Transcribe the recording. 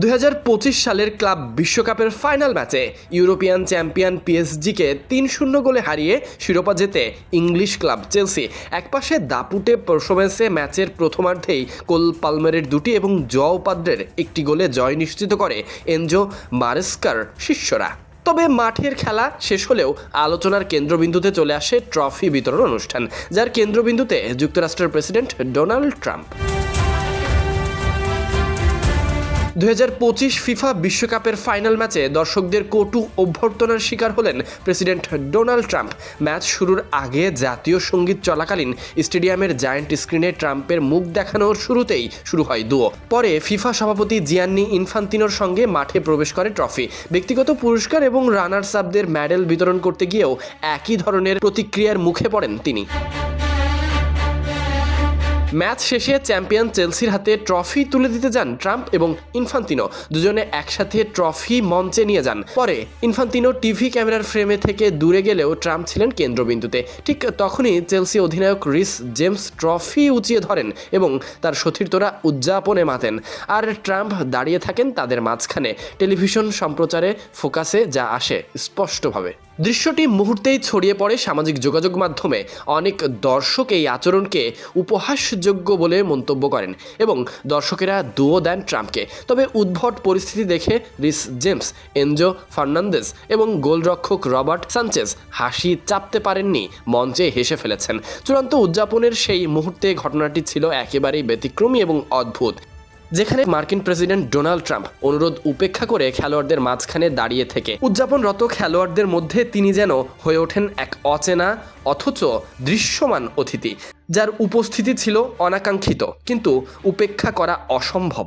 দু হাজার পঁচিশ সালের ক্লাব বিশ্বকাপের ফাইনাল ম্যাচে ইউরোপিয়ান চ্যাম্পিয়ন পিএসজিকে তিন শূন্য গোলে হারিয়ে শিরোপা জেতে ইংলিশ ক্লাব চেলসি। একপাশে দাপুটে পারফরমেন্সে ম্যাচের প্রথমার্ধেই কোল পালমারের দুটি এবং জ উপাদ্রের একটি গোলে জয় নিশ্চিত করে এনজো মারেস্কার শিষ্যরা। তবে মাঠের খেলা শেষ হলেও আলোচনার কেন্দ্রবিন্দুতে চলে আসে ট্রফি বিতরণ অনুষ্ঠান, যার কেন্দ্রবিন্দুতে যুক্তরাষ্ট্রের প্রেসিডেন্ট ডোনাল্ড ট্রাম্প। দু হাজার পঁচিশ ফিফা বিশ্বকাপের ফাইনাল ম্যাচে দর্শকদের কটু অভ্যর্থনার শিকার হলেন প্রেসিডেন্ট ডোনাল্ড ট্রাম্প। ম্যাচ শুরুর আগে জাতীয় সংগীত চলাকালীন স্টেডিয়ামের জায়ান্ট স্ক্রিনে ট্রাম্পের মুখ দেখানোর শুরুতেই শুরু হয় দুও পরে ফিফা সভাপতি জিয়ান্নি ইনফান্তিনোর সঙ্গে মাঠে প্রবেশ করে ট্রফি। ব্যক্তিগত পুরস্কার এবং রানার্স আপদের মেডেল বিতরণ করতে গিয়েও একই ধরনের প্রতিক্রিয়ার মুখে পড়েন তিনি। ম্যাচ শেষে চ্যাম্পিয়ন চেলসির হাতে ট্রফি তুলে দিতে যান ট্রাম্প এবং ইনফান্তিনো। দুজনে একসাথে ট্রফি মঞ্চে নিয়ে যান। পরে ইনফান্তিনো টিভি ক্যামেরার ফ্রেমে থেকে দূরে গেলেও ট্রাম্প ছিলেন কেন্দ্রবিন্দুতে। ঠিক তখনই চেলসি অধিনায়ক রিস জেমস ট্রফি উঁচিয়ে ধরেন এবং তার সতীর্থরা উদযাপনে মাতেন। আর ট্রাম্প দাঁড়িয়ে থাকেন তাদের মাঝখানে। টেলিভিশন সম্প্রচারে ফোকাসে যা আসে স্পষ্টভাবে। দৃশ্যটি মুহূর্তেই ছড়িয়ে পড়ে সামাজিক যোগাযোগ মাধ্যমে। অনেক দর্শক এই আচরণকে উপহাসযোগ্য বলে মন্তব্য করেন এবং দর্শকেরা দুও দেন ট্রাম্পকে। তবে উদ্ভট পরিস্থিতি দেখে রিস জেমস, এনজো ফার্নান্দেজ এবং গোলরক্ষক রবার্ট সানচেজ হাসি চাপতে পারেননি, মঞ্চে হেসে ফেলেছেন। চূড়ান্ত উদযাপনের সেই মুহূর্তে ঘটনাটি ছিল একেবারেই ব্যতিক্রমী এবং অদ্ভুত। যেখানে মার্কিন প্রেসিডেন্ট ডোনাল্ড ট্রাম্প অনুরোধ উপেক্ষা করে খেলোয়াড়দের মাঝখানে দাঁড়িয়ে থেকে। উদযাপনরত খেলোয়াড়দের মধ্যে তিনি যেন হয়ে ওঠেন এক অচেনা, অথচ দৃশ্যমান অতিথি, যার উপস্থিতি ছিল অনাকাঙ্ক্ষিত, কিন্তু উপেক্ষা করা অসম্ভব।